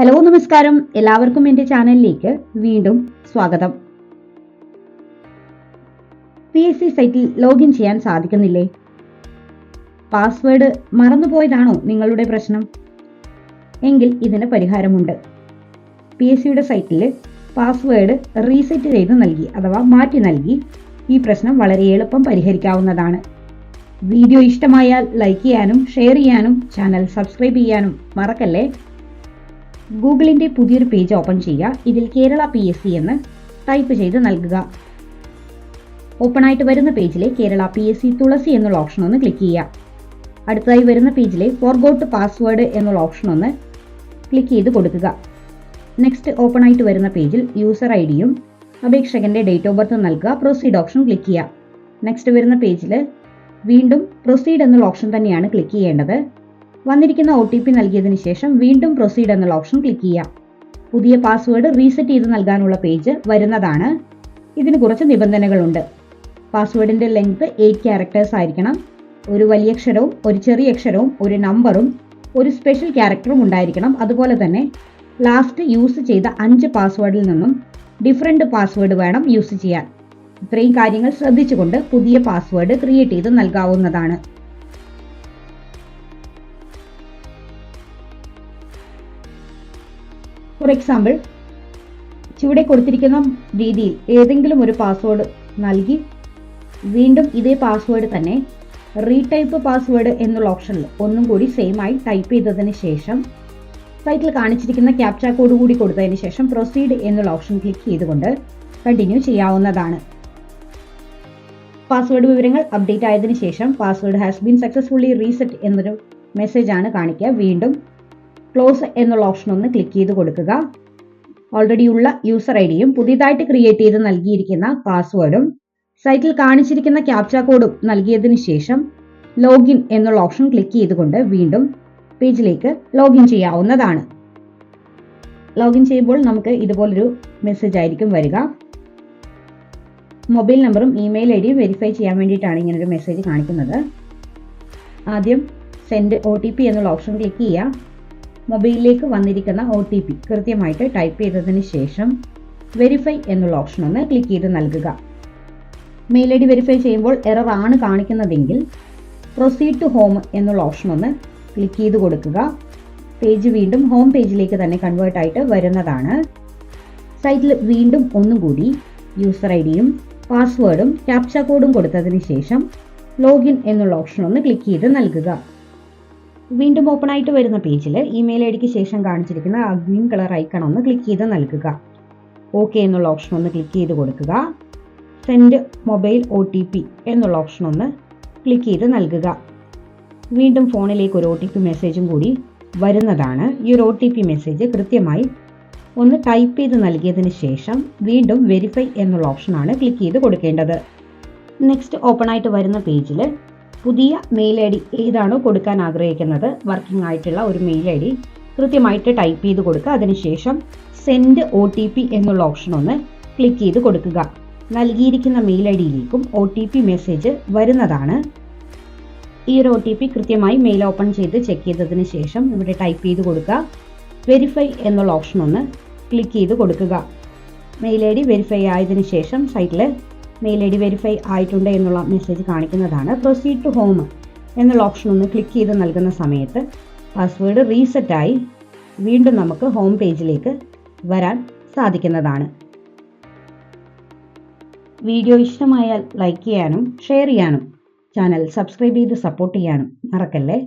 Hello നമസ്കാരം. എല്ലാവർക്കും എന്റെ ചാനലിലേക്ക് വീണ്ടും സ്വാഗതം. പി എസ് സി സൈറ്റിൽ ലോഗിൻ ചെയ്യാൻ സാധിക്കുന്നില്ലേ? പാസ്വേഡ് മറന്നുപോയതാണോ നിങ്ങളുടെ പ്രശ്നം? എങ്കിൽ ഇതിന് പരിഹാരമുണ്ട്. പി എസ് സിയുടെ സൈറ്റിൽ പാസ്വേഡ് റീസെറ്റ് ചെയ്ത് നൽകി അഥവാ മാറ്റി നൽകി ഈ പ്രശ്നം വളരെ എളുപ്പം പരിഹരിക്കാവുന്നതാണ്. വീഡിയോ ഇഷ്ടമായാൽ ലൈക്ക് ചെയ്യാനും ഷെയർ ചെയ്യാനും ചാനൽ സബ്സ്ക്രൈബ് ചെയ്യാനും മറക്കല്ലേ? ഗൂഗിളിന്റെ പുതിയൊരു പേജ് ഓപ്പൺ ചെയ്യുക. ഇതിൽ കേരള പി എസ് സി എന്ന് ടൈപ്പ് ചെയ്ത് നൽകുക. ഓപ്പൺ ആയിട്ട് വരുന്ന പേജിലെ Kerala P S C Thulasi എന്നുള്ള ഓപ്ഷൻ ഒന്ന് ക്ലിക്ക് ചെയ്യുക. അടുത്തതായി വരുന്ന പേജിലെ ഫോർഗോട്ട് പാസ്വേഡ് എന്നുള്ള ഓപ്ഷൻ ഒന്ന് ക്ലിക്ക് ചെയ്ത് കൊടുക്കുക. നെക്സ്റ്റ് ഓപ്പൺ ആയിട്ട് വരുന്ന പേജിൽ യൂസർ ഐ ഡിയും അപേക്ഷകന്റെ ഡേറ്റ് ഓഫ് ബർത്ത് നൽകുക. പ്രൊസീഡ് ഓപ്ഷൻ ക്ലിക്ക് ചെയ്യുക. നെക്സ്റ്റ് വരുന്ന പേജിൽ വീണ്ടും പ്രൊസീഡ് എന്നുള്ള ഓപ്ഷൻ തന്നെയാണ് ക്ലിക്ക് ചെയ്യേണ്ടത്. വന്നിരിക്കുന്ന ഒ ടി പി നൽകിയതിന് ശേഷം വീണ്ടും പ്രൊസീഡ് എന്നുള്ള ഓപ്ഷൻ ക്ലിക്ക് ചെയ്യാം. പുതിയ പാസ്വേഡ് റീസെറ്റ് ചെയ്ത് നൽകാനുള്ള പേജ് വരുന്നതാണ്. ഇതിന് കുറച്ച് നിബന്ധനകളുണ്ട്. പാസ്വേഡിന്റെ ലെങ്ത് എയ്റ്റ് ക്യാരക്ടേഴ്സ് ആയിരിക്കണം. ഒരു വലിയ അക്ഷരവും ഒരു ചെറിയ അക്ഷരവും ഒരു നമ്പറും ഒരു സ്പെഷ്യൽ ക്യാരക്ടറും ഉണ്ടായിരിക്കണം. അതുപോലെ തന്നെ ലാസ്റ്റ് യൂസ് ചെയ്ത അഞ്ച് പാസ്വേഡിൽ നിന്നും ഡിഫറെന്റ് പാസ്വേഡ് വേണം യൂസ് ചെയ്യാൻ. ഇത്രയും കാര്യങ്ങൾ ശ്രദ്ധിച്ചുകൊണ്ട് പുതിയ പാസ്വേഡ് ക്രിയേറ്റ് ചെയ്ത് നൽകാവുന്നതാണ്. ഫോർ എക്സാമ്പിൾ ചുവടെ കൊടുത്തിരിക്കുന്ന രീതിയിൽ ഏതെങ്കിലും ഒരു പാസ്വേഡ് നൽകി വീണ്ടും ഇതേ പാസ്വേഡ് തന്നെ റീടൈപ്പ് പാസ്വേഡ് എന്നുള്ള ഓപ്ഷനിൽ ഒന്നും കൂടി സെയിം ആയി ടൈപ്പ് ചെയ്തതിന് ശേഷം സൈറ്റിൽ കാണിച്ചിരിക്കുന്ന ക്യാപ്ച കോഡ് കൂടി കൊടുത്തതിന് ശേഷം പ്രൊസീഡ് എന്നുള്ള ഓപ്ഷൻ ക്ലിക്ക് ചെയ്തുകൊണ്ട് കണ്ടിന്യൂ ചെയ്യാവുന്നതാണ്. പാസ്വേഡ് വിവരങ്ങൾ അപ്ഡേറ്റ് ആയതിനു ശേഷം password has been successfully reset എന്നൊരു മെസ്സേജ് ആണ് കാണിക്കുക. വീണ്ടും ക്ലോസ് എന്നുള്ള ഓപ്ഷൻ ഒന്ന് ക്ലിക്ക് ചെയ്ത് കൊടുക്കുക. ഓൾറെഡി ഉള്ള യൂസർ ഐ ഡിയും പുതിയതായിട്ട് ക്രിയേറ്റ് ചെയ്ത് നൽകിയിരിക്കുന്ന പാസ്വേഡും സൈറ്റിൽ കാണിച്ചിരിക്കുന്ന ക്യാപ്ച കോഡും നൽകിയതിനു ശേഷം ലോഗിൻ എന്നുള്ള ഓപ്ഷൻ ക്ലിക്ക് ചെയ്തുകൊണ്ട് വീണ്ടും പേജിലേക്ക് ലോഗിൻ ചെയ്യാവുന്നതാണ്. ലോഗിൻ ചെയ്യുമ്പോൾ നമുക്ക് ഇതുപോലൊരു മെസ്സേജ് ആയിരിക്കും വരിക. മൊബൈൽ നമ്പറും ഇമെയിൽ ഐ ഡിയും വെരിഫൈ ചെയ്യാൻ വേണ്ടിയിട്ടാണ് ഇങ്ങനൊരു മെസ്സേജ് കാണിക്കുന്നത്. ആദ്യം സെൻഡ് ഒ ടി പി എന്നുള്ള ഓപ്ഷൻ ക്ലിക്ക് ചെയ്യുക. മൊബൈലിലേക്ക് വന്നിരിക്കുന്ന ഒ ടി പി കൃത്യമായിട്ട് ടൈപ്പ് ചെയ്തതിന് ശേഷം വെരിഫൈ എന്നുള്ള ഓപ്ഷൻ ഒന്ന് ക്ലിക്ക് ചെയ്ത് നൽകുക. മെയിൽ ഐ ഡി വെരിഫൈ ചെയ്യുമ്പോൾ എറർ ആണ് കാണിക്കുന്നതെങ്കിൽ പ്രൊസീഡ് ടു ഹോം എന്നുള്ള ഓപ്ഷൻ ഒന്ന് ക്ലിക്ക് ചെയ്ത് കൊടുക്കുക. പേജ് വീണ്ടും ഹോം പേജിലേക്ക് തന്നെ കൺവേർട്ട് ആയിട്ട് വരുന്നതാണ്. സൈറ്റിൽ വീണ്ടും ഒന്നും കൂടി യൂസർ ഐ ഡിയും പാസ്വേഡും ക്യാപ്ച കോഡും കൊടുത്തതിന് ശേഷം ലോഗിൻ എന്നുള്ള ഓപ്ഷൻ ഒന്ന് ക്ലിക്ക് ചെയ്ത് നൽകുക. വീണ്ടും ഓപ്പൺ ആയിട്ട് വരുന്ന പേജിൽ ഇമെയിൽ ഐ ഡിക്ക് ശേഷം കാണിച്ചിരിക്കുന്ന ആ ഗ്രീൻ കളർ ഐക്കൺ ഒന്ന് ക്ലിക്ക് ചെയ്ത് നൽകുക. ഓക്കെ എന്നുള്ള ഓപ്ഷൻ ഒന്ന് ക്ലിക്ക് ചെയ്ത് കൊടുക്കുക. Send mobile O T P എന്നുള്ള ഓപ്ഷൻ ഒന്ന് ക്ലിക്ക് ചെയ്ത് നൽകുക. വീണ്ടും ഫോണിലേക്ക് ഒരു ഒ ടി പി മെസ്സേജും കൂടി വരുന്നതാണ്. ഈ ഒരു ഒ ടി പി മെസ്സേജ് കൃത്യമായി ഒന്ന് ടൈപ്പ് ചെയ്ത് നൽകിയതിന് ശേഷം വീണ്ടും വെരിഫൈ എന്നുള്ള ഓപ്ഷനാണ് ക്ലിക്ക് ചെയ്ത് കൊടുക്കേണ്ടത്. നെക്സ്റ്റ് ഓപ്പൺ ആയിട്ട് വരുന്ന പേജിൽ പുതിയ മെയിൽ ഐ ഡി ഏതാണോ കൊടുക്കാൻ ആഗ്രഹിക്കുന്നത്? വർക്കിംഗ് ആയിട്ടുള്ള ഒരു മെയിൽ ഐ ഡി കൃത്യമായിട്ട് ടൈപ്പ് ചെയ്ത് കൊടുക്കുക. അതിനുശേഷം സെൻഡ് ഒ ടി പി എന്നുള്ള ഓപ്ഷൻ ഒന്ന് ക്ലിക്ക് ചെയ്ത് കൊടുക്കുക. നൽകിയിരിക്കുന്ന മെയിൽ ഐ ഡിയിലേക്കും ഒ ടി പി മെസ്സേജ് വരുന്നതാണ്. ഈ ഒരു ഒ ടി പി കൃത്യമായി മെയിൽ ഓപ്പൺ ചെയ്ത് ചെക്ക് ചെയ്തതിന് ശേഷം ഇവിടെ ടൈപ്പ് ചെയ്ത് കൊടുക്കുക. വെരിഫൈ എന്നുള്ള ഓപ്ഷൻ ഒന്ന് ക്ലിക്ക് ചെയ്ത് കൊടുക്കുക. മെയിൽ ഐ ഡി വെരിഫൈ ആയതിനു ശേഷം സൈറ്റിൽ മെയിൽ ഐ ഡി വെരിഫൈ ആയിട്ടുണ്ട് എന്നുള്ള മെസ്സേജ് കാണിക്കുന്നതാണ്. പ്രൊസീഡ് ടു ഹോം എന്നുള്ള ഓപ്ഷൻ ഒന്ന് ക്ലിക്ക് ചെയ്ത് നൽകുന്ന സമയത്ത് പാസ്വേഡ് റീസെറ്റായി വീണ്ടും നമുക്ക് ഹോം പേജിലേക്ക് വരാൻ സാധിക്കുന്നതാണ്. വീഡിയോ ഇഷ്ടമായാൽ ലൈക്ക് ചെയ്യാനും ഷെയർ ചെയ്യാനും ചാനൽ സബ്സ്ക്രൈബ് ചെയ്ത് സപ്പോർട്ട് ചെയ്യാനും മറക്കല്ലേ?